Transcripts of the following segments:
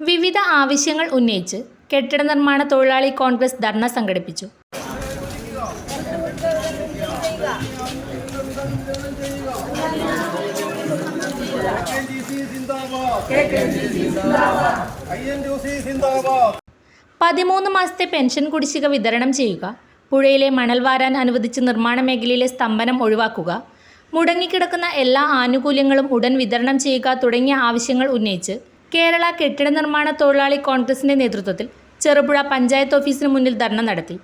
വിവിധ ആവശ്യങ്ങൾ ഉന്നയിച്ച് കെട്ടിട നിർമ്മാണ തൊഴിലാളി കോൺഗ്രസ് ധർണ സംഘടിപ്പിച്ചു. പതിമൂന്ന് മാസത്തെ പെൻഷൻ കുടിശ്ശിക വിതരണം ചെയ്യുക പുഴയിലെ മണൽ വാരാൻ അനുവദിച്ച് നിർമ്മാണ മേഖലയിലെ സ്തംഭനം ഒഴിവാക്കുക മുടങ്ങിക്കിടക്കുന്ന എല്ലാ ആനുകൂല്യങ്ങളും ഉടൻ വിതരണം ചെയ്യുക തുടങ്ങിയ ആവശ്യങ്ങൾ ഉന്നയിച്ച് കേരള കെട്ടിട നിർമ്മാണ തൊഴിലാളി കോൺഗ്രസിന്റെ നേതൃത്വത്തിൽ ചെറുപുഴ പഞ്ചായത്ത് ഓഫീസിന് മുന്നിൽ ധർണ നടത്തി.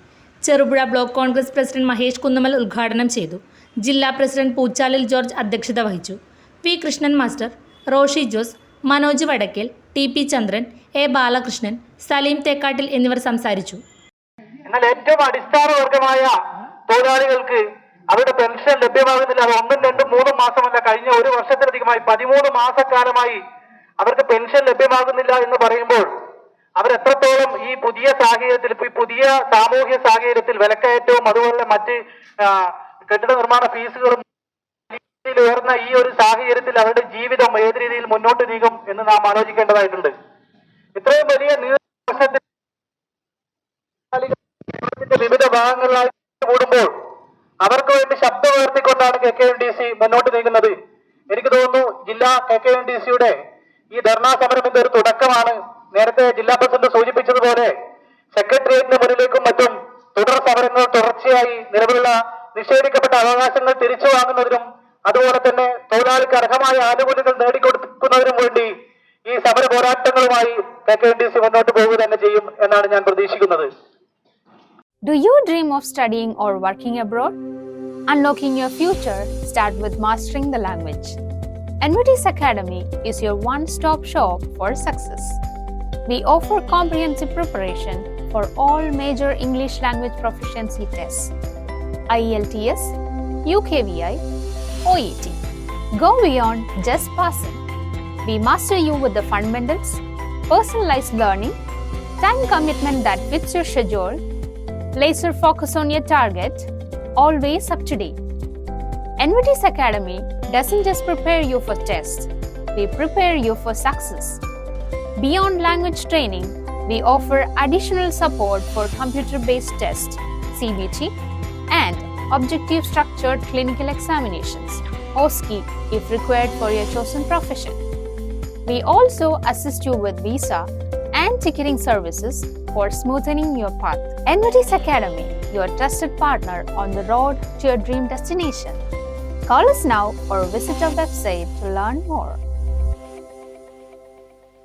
Cherupuzha block Congress president Mahesh Kunnamal ഉദ്ഘാടനം ചെയ്തു. ജില്ലാ പ്രസിഡന്റ് പൂച്ചാലിൽ ജോർജ് അധ്യക്ഷത വഹിച്ചു. P Krishnan master Roshi Jose Manoj Vadakkel T P Chandran A Balakrishnan Saleem Thekkattil എന്നിവർ സംസാരിച്ചു. എന്നാൽ ഏറ്റവും അടിസ്ഥാന വർഗമായ തൊഴിലാളികൾക്ക് അവരുടെ പെൻഷൻ ലഭ്യമാകുന്നില്ല. അത് ഒന്നും രണ്ടും മൂന്നും മാസമല്ല. കഴിഞ്ഞ ഒരു വർഷത്തിലധികമായി പതിമൂന്ന് മാസക്കാലമായി അവർക്ക് പെൻഷൻ ലഭ്യമാകുന്നില്ല എന്ന് പറയുമ്പോൾ അവരെത്രത്തോളം ഈ പുതിയ സാഹചര്യത്തിൽ ഈ പുതിയ സാമൂഹ്യ സാഹചര്യത്തിൽ വിലക്കയറ്റവും അതുപോലെ മറ്റ് കെട്ടിട നിർമ്മാണ ഫീസുകളും ഉയർന്ന ഈ ഒരു സാഹചര്യത്തിൽ അവരുടെ ജീവിതം ഏത് രീതിയിൽ മുന്നോട്ട് നീങ്ങും എന്ന് നാം ആലോചിക്കേണ്ടതായിട്ടുണ്ട്. ഇത്രയും വലിയ വിവിധ ഭാഗങ്ങളിലായി കൂടുമ്പോൾ അവർക്ക് വേണ്ടി ശബ്ദം ഉയർത്തിക്കൊണ്ടാണ് K K N D C മുന്നോട്ട് നീങ്ങുന്നത്. എനിക്ക് തോന്നുന്നു ജില്ലാ കെ കെ എൻ ഡി സിയുടെ ഈ ധർണാ സമരത്തിന്റെ ഒരു തുടക്കമാണ് നേരത്തെ ജില്ലാ പ്രസിഡന്റ് സൂചിപ്പിച്ചതുപോലെ സെക്രട്ടേറിയറ്റിന് മുന്നിലേക്കും മറ്റും തുടർ സമരങ്ങൾ തുടർച്ചയായി നിലവിലുള്ള നിഷേധിക്കപ്പെട്ട അവകാശങ്ങൾ തിരിച്ചു വാങ്ങുന്നതിനും അതുപോലെ തന്നെ തൊഴിലാളിക്ക് അർഹമായ ആനുകൂല്യങ്ങൾ നേടിക്കൊടുക്കുന്നതിനും വേണ്ടി ഈ സമര പോരാട്ടങ്ങളുമായി കെ ഡി സി മുന്നോട്ട് പോവുക തന്നെ ചെയ്യും എന്നാണ് ഞാൻ പ്രതീക്ഷിക്കുന്നത് Do you dream of studying or working abroad? Unlocking your future start with mastering the language. NVT's Academy is your one-stop shop for success. We offer comprehensive preparation for all major English language proficiency tests. IELTS, UKVI, OET. Go beyond just passing. We master you with the fundamentals, personalized learning, time commitment that fits your schedule, laser focus on your target, always up to date. NVT's Academy doesn't just prepare you for tests, we prepare you for success. Beyond language training, we offer additional support for computer based tests, CBT, and objective structured clinical examinations, OSCE, if required for your chosen profession. We also assist you with visa and ticketing services for smoothening your path. NVT's Academy, your trusted partner on the road to your dream destination. Call us now or visit our website to learn more.